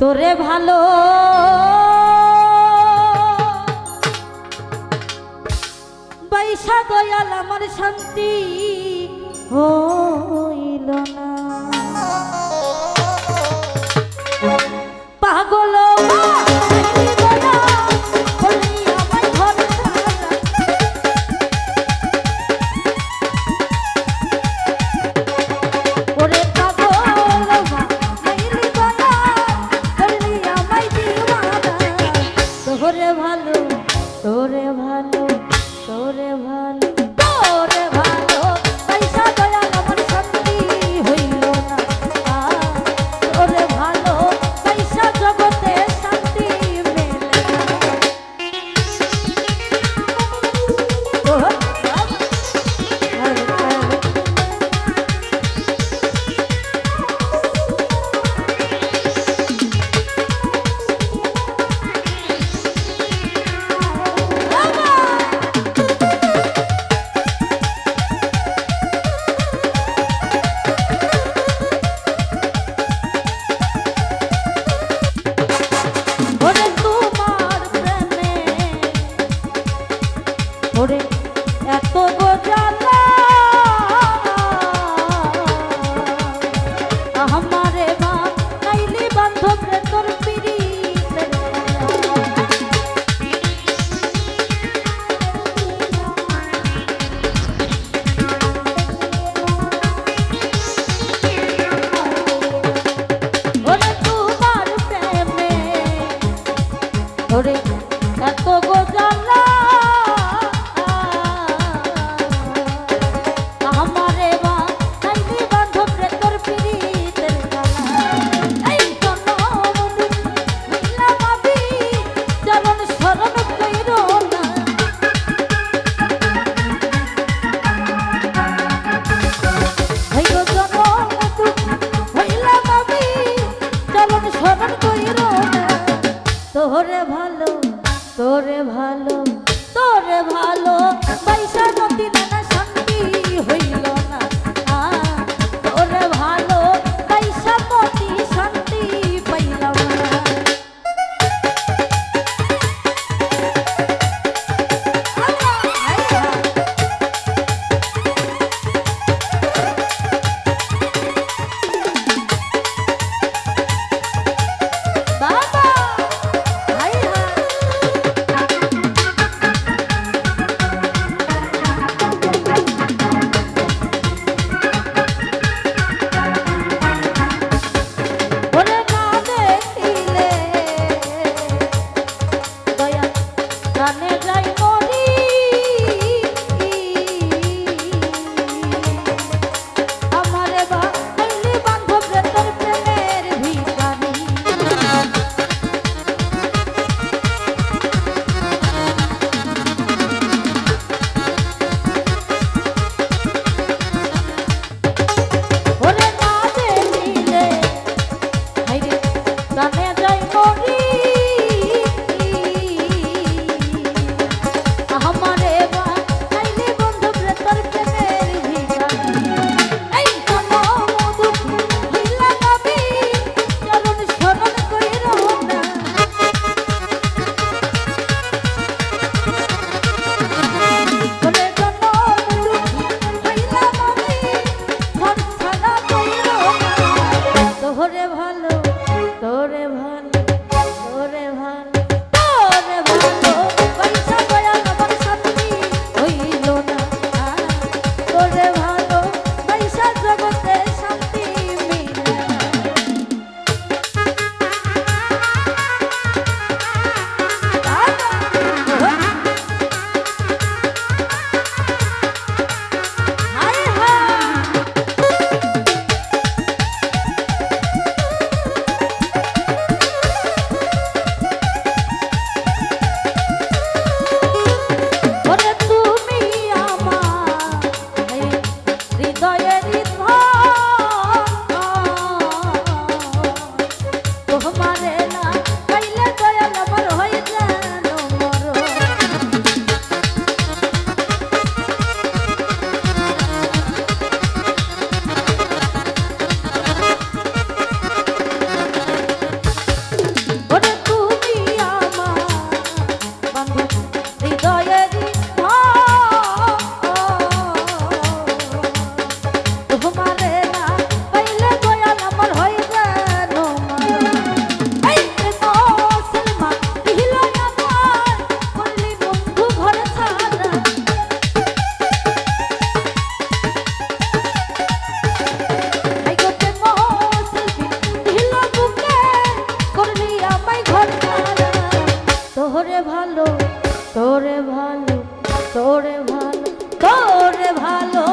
তোরে ভালো। বৈশাখ আমার শান্তি হইল না। তোরে ভালো তোরে ভালো। recording. তোরে ভালো তোরে ভালো তোরে ভালো।